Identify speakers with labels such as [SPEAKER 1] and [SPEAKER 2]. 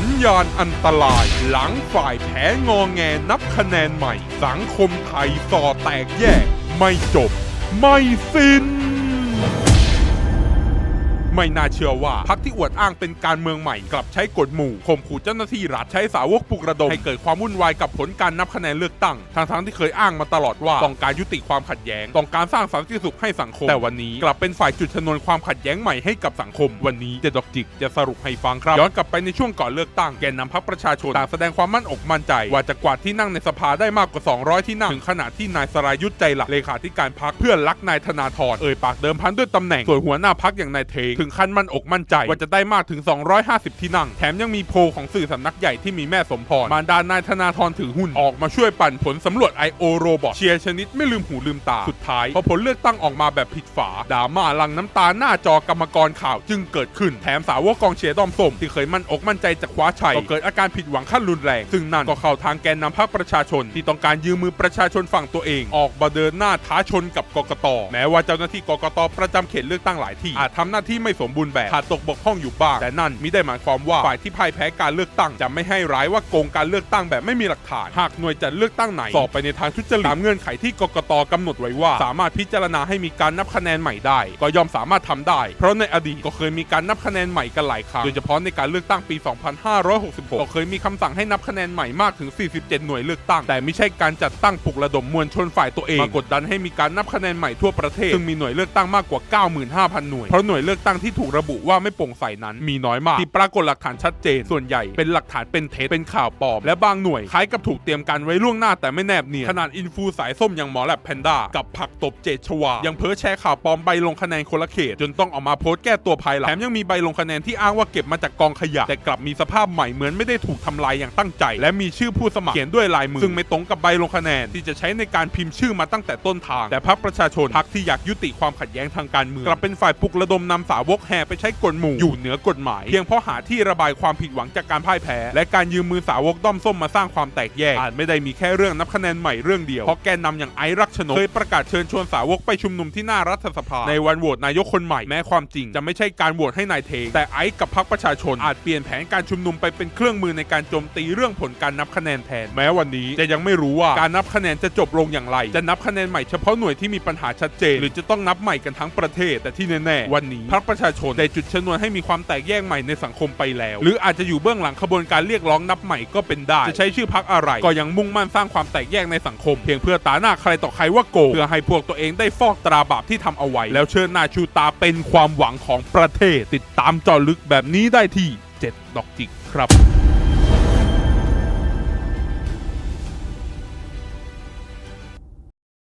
[SPEAKER 1] สัญญาณอันตราย หลังฝ่ายแพ้งอแงนับคะแนนใหม่ สังคมไทยส่อแตกแยก ไม่จบ ไม่สิ้น ไม่น่าเชื่อว่าพักที่อวดอ้างเป็นการเมืองใหม่กลับใช้กฎหมู่ข่มขู่เจ้าหน้าที่รัฐใช้สาวกปลุกระดมให้เกิดความวุ่นวายกับผลการนับคะแนนเลือกตั้งทั้งๆที่เคยอ้างมาตลอดว่าต้องการยุติความขัดแย้งต้องการสร้างสันติสุขให้สังคม แต่วันนี้กลับเป็นฝ่ายจุดชนวนความขัดแย้งใหม่ให้กับสังคม วันนี้เจดอกจิกจะสรุปให้ฟังครับ ย้อนกลับไปในช่วงก่อนเลือกตั้งแกนนำพรรคประชาชนต่างแสดงความมั่นอกมั่นใจ ว่าจะกวาดที่นั่งในสภาได้มากกว่า 200 ที่นั่งถึงขนาดที่นายสรายุทธใจหลักเลขาธิการพรรคเพื่อนรักนายธนาธรเอ่ยปากเดิมพันด้วยตำแหน่งส่วนหัวหน้าพรรคอย่างนายเทงถึงขั้นมั่นอกมั่นใจ ว่าจะได้มากถึง 250 ที่นั่ง แถมยังมีโพลของสื่อสำนักใหญ่ที่มีแม่สมพรมารดานายธนาธรถือหุ้นออกมาช่วยปั่นผลสำรวจ I.O. Robot เชียร์ชนิดไม่ลืมหูลืมตา สุดท้าย พอผลเลือกตั้งออกมาแบบผิดฝาดราม่าลังน้ำตาหน้าจอกรรมกรข่าวจึงเกิดขึ้นแถมสาวกกองเชียร์ดอมส้มที่เคยมั่นอกมั่นใจจะคว้าชัยก็เกิดอาการผิดหวังขั้นรุนแรง ซึ่งนั่นก็เข้าทางแกนนำพรรคประชาชน ที่ต้องการยืมมือประชาชนฝั่งตัวเอง ออกมาเดินหน้าท้าชนกับกกตแม้ว่าเจ้าหน้าที่กกตประจำเขตเลือกตั้งหลายที่อาจทำหน้าที่ไม่สมบูรณ์แบบขาดตกบกพร่องอยู่บ้าง แต่นั่นมิได้หมายความว่าฝ่ายที่พ่ายแพ้การเลือกตั้งจะไม่ให้ร้ายว่าโกงการเลือกตั้งแบบไม่มีหลักฐาน หากหน่วยจัดเลือกตั้งไหนสอบไปในทางทุจริตตามเงื่อนไขที่กกตกำหนดไว้ว่า สามารถพิจารณาให้มีการนับคะแนนใหม่ได้ ก็ย่อมสามารถทำได้ เพราะในอดีตก็เคยมีการนับคะแนนใหม่กันหลายครั้งโดยเฉพาะในการเลือกตั้งปี 2566 ก็เคยมีคำสั่งให้นับคะแนนใหม่มากถึง 47 หน่วยเลือกตั้ง แต่ไม่ใช่การจัดตั้งปลุกระดมมวลชนฝ่ายตัวเองมากดดันให้มีการนับคะแนนใหม่ทั่วประเทศซึ่งมีหน่วยเลือกตั้งมากกว่า 95,000 หน่วยเพราะหน่วยเลือกตั้งที่ที่ถูกระบุว่าไม่โปร่งใสนั้นมีน้อยมากที่ปรากฏหลักฐานชัดเจน ส่วนใหญ่เป็นหลักฐานเป็นเท็จเป็นข่าวปลอมและบางหน่วยคล้ายกับถูกเตรียมการไว้ล่วงหน้าแต่ไม่แนบเนียนขนาดอินฟูสายส้มอย่างหมอแลบแพนด้ากับผักตบเจดชวายังเพ้อแชร์ข่าวปลอมใบลงคะแนนคนละเขต จนต้องออกมาโพสต์แก้ตัวภายหลังแถมยังมีใบลงคะแนนที่อ้างว่าเก็บมาจากกองขยะ แต่กลับมีสภาพใหม่เหมือนไม่ได้ถูกทำลายอย่างตั้งใจ และมีชื่อผู้สมัครเขียนด้วยลายมือซึ่งไม่ตรงกับใบลงคะแนนที่จะใช้ในการพิมพ์ชื่อมาตั้งแต่ต้นทาง แต่พรรคประชาชนพรรคที่อยากยุติความขัดแย้งทางการเมืองกลับเป็นฝ่ายปลุกระดมนำสาววกแห่ไปใช้กฎหมู่อยู่เหนือกฎหมาย เพียงเพราะหาที่ระบายความผิดหวังจากการพ่ายแพ้ และการยืมมือสาวกด้อมส้มมาสร้างความแตกแยกอาจไม่ได้มีแค่เรื่องนับคะแนนใหม่เรื่องเดียวเพราะแกนนำอย่างไอรักชนกเคยประกาศเชิญชวนสาวกไปชุมนุมที่หน้ารัฐสภา ในวันโหวตนายกคนใหม่แม้ความจริง จะไม่ใช่การโหวตให้นายเทงแต่ไอซ์กับพรรคประชาชนอาจเปลี่ยนแผนการชุมนุมไปเป็นเครื่องมือในการโจมตีเรื่องผลการนับคะแนนแทนแม้วันนี้จะยังไม่รู้ว่าการนับคะแนนจะจบลงอย่างไร จะนับคะแนนใหม่เฉพาะหน่วยที่มีปัญหาชัดเจน หรือจะต้องนับใหม่กันทั้งประเทศแต่ที่แน่ๆวันนี้พรรคประชาชนในจุดชนวนให้มีความแตกแยกใหม่ในสังคมไปแล้ว หรืออาจจะอยู่เบื้องหลังขบวนการเรียกร้องนับใหม่ก็เป็นได้ จะใช้ชื่อพรรคอะไร ก็ยังมุ่งมั่นสร้างความแตกแยกในสังคม เพียงเพื่อตาหน้าใครต่อใครว่าโกงเพื่อให้พวกตัวเองได้ฟอกตราบาปที่ทำเอาไว้ แล้วเชิญนาชูตาเป็นความหวังของประเทศ ติดตามจอลึกแบบนี้ได้ที่ 7 ดอกจิกครับ